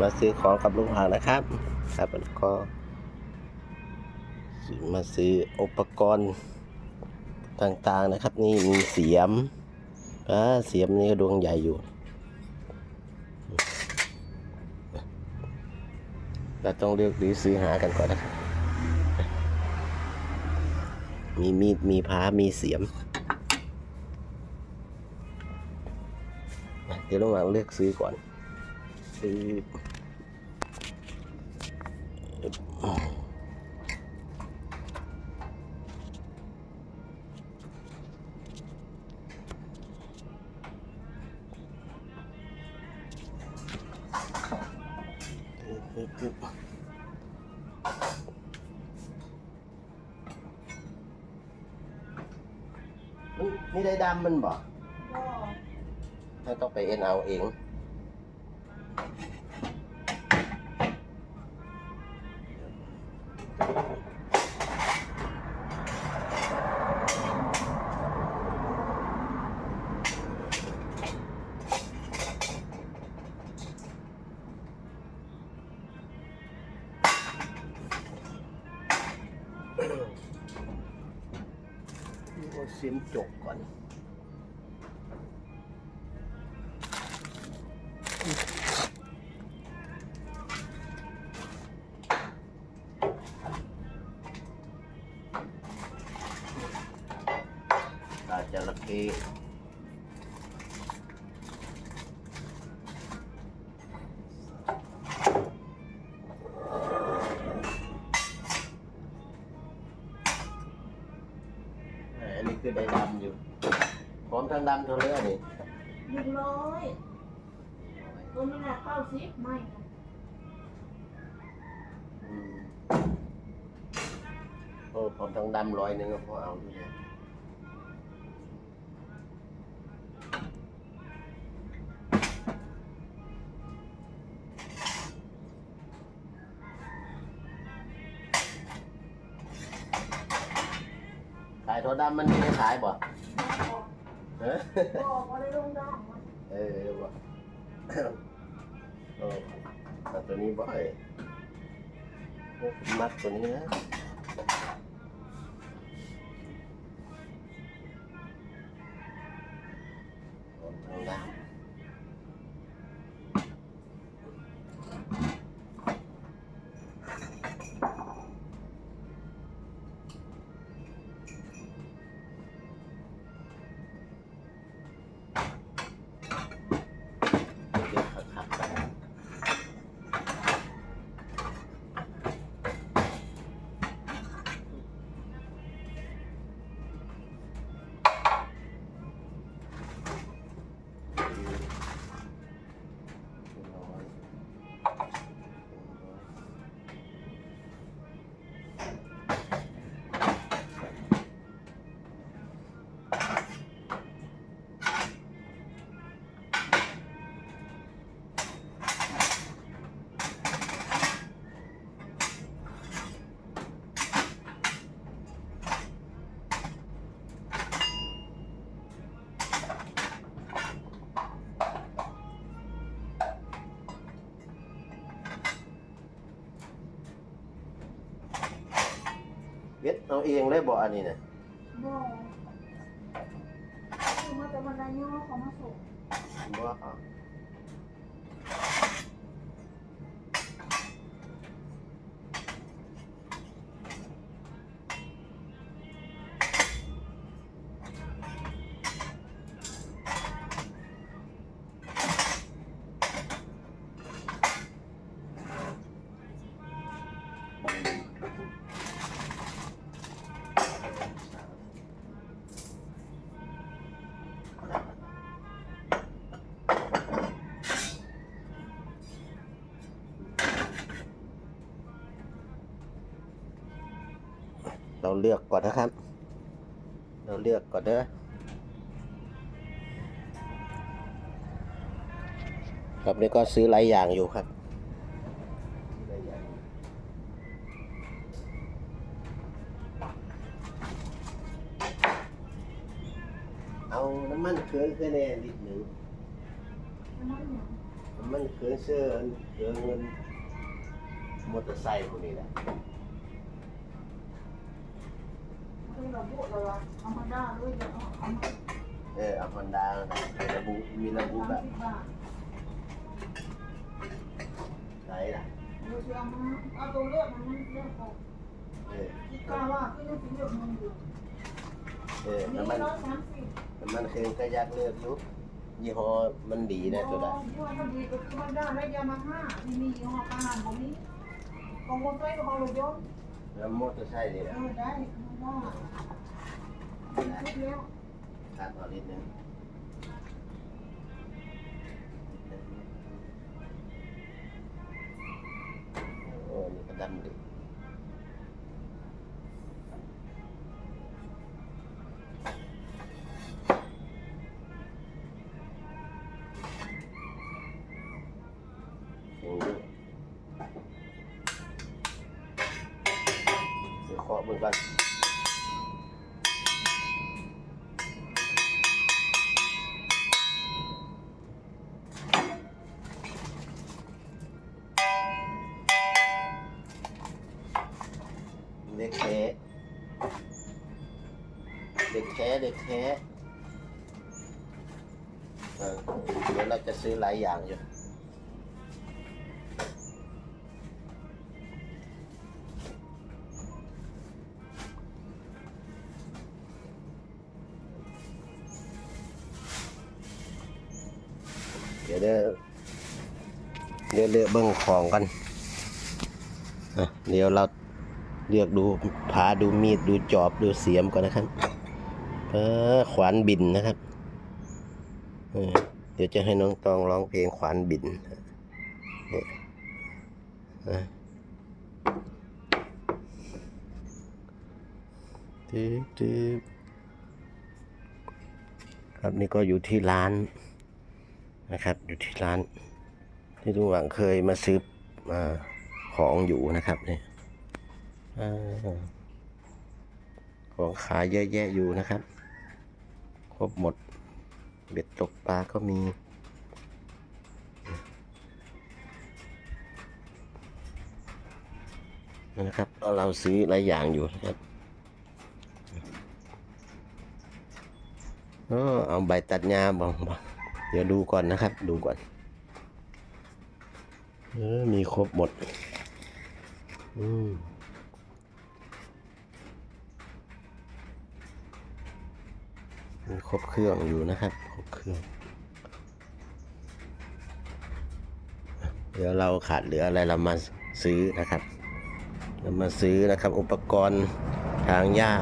มาซื้อของกับลุงหางนะครับ ครับแล้วก็มาซื้ออุปกรณ์ต่างๆนะครับ นี่มีเสียมอ่าเสียมนี่ก็ดวงใหญ่อยู่เราต้องเลือกหรือซื้อหากันก่อนนะครับ มีมีด มีพ้า มีเสียม เดี๋ยวระหว่างเลือกซื้อก่อน ซื้อมันนี่ได้ดำมันบอกถ้าต้องไปเอ็นเอาเอง เอาเเข้เอ่ออันนี้คือได้ดำอยู่พร้อมทั้งดำทั้งเลือดนี่หนึ่งร้อยตัวนี้นะเก้าสิบไม่ค่ะอืมโอ้พร้อมทั้งดำร้อยหนึ่งก็พอเอาอยู่เนี่ยายถั่วดำมันมีให้ขายบ่เออบอกว่าได้ลงได้มันเออบ่เออแต่ตัวนี้บ่อยมัดตัวนี้นะ เว็ดเอาเองเลยบ่อันนี้นะบอกคือมาแต่วันนั้นย่อเขามาส่งบ่เอา เลือกก่อนนะครับ เราเลือกก่อนเด้อครับนี่ก็ซื้อหลายอย่างอยู่ครับเอาน้ำมันเครื่อขึ้นแน่นิดหนึ่งน้ำมันหนึ่งน้ำมันเสื้อเคยเงินมอเตอร์ไซค์พวกนี้แหละ คือเราพูดเราว่าเอามาได้ด้วยเดี๋ยวเอาเอามาเออเอาฮอนด้ามีระบุมีระบุแบบสิบบาทไหนล่ะเราจะเอามาเอาตัวเลือกมันมันเลือกของเออที่กล้าว่าก็ยังสิเลือกมันอยู่เออนี่น้ำมันร้อยสามสิบน้ำมันเครื่องก็อยากเลือกอยู่ยี่ห้อมันดีนะตัวนั้นยี่ห้อมันดีก็คือมันได้และยามาฮ่าที่มียี่ห้ออาหารผมนี้ของคนไทยกับของรถยนต์แล้วมอเตอร์ไซค์นี่เอนะอได้มั นได้ชุดแล้วขาดเอานิดนึงโอ้นี่ก็ดำดิเสียงเยอะเดี๋ยวเคาะมึง แค่เด็กแค่เออเดี๋ยวเราจะซื้อหลายอย่างอยู่เดี๋ยวเดี๋ยวเดี๋ยวเลือกเบิ้งของกันเดี๋ยวเราเลือกดูผาดูมีดดูจอบดูเสียมก่อนนะครับ ขวานบินนะครับเดี๋ยวจะให้น้องตองร้องเพลงขวานบินเนี่ยอะตึ๊บตึ๊บครับนี่ก็อยู่ที่ร้านนะครับ อยู่ที่ร้าน ที่ลุงหวังเคยมาซื้อมาของอยู่นะครับเนี่ยของขายเยอะแยะอยู่นะครับ ครบหมด เบ็ดตกปลาก็มีนะครับเอาเราซื้อหลายอย่างอยู่นะครับเออเอาใบตัดหญ้าบางบางเดี๋ยวดูก่อนนะครับ ดูก่อนเออมีครบหมด อืม มีครบเครื่องอยู่นะครับ ครบเครื่อง เดี๋ยวเราขาดเหลืออะไรเรามาซื้อนะครับ เรามาซื้อนะครับ อุปกรณ์ทางหญ้า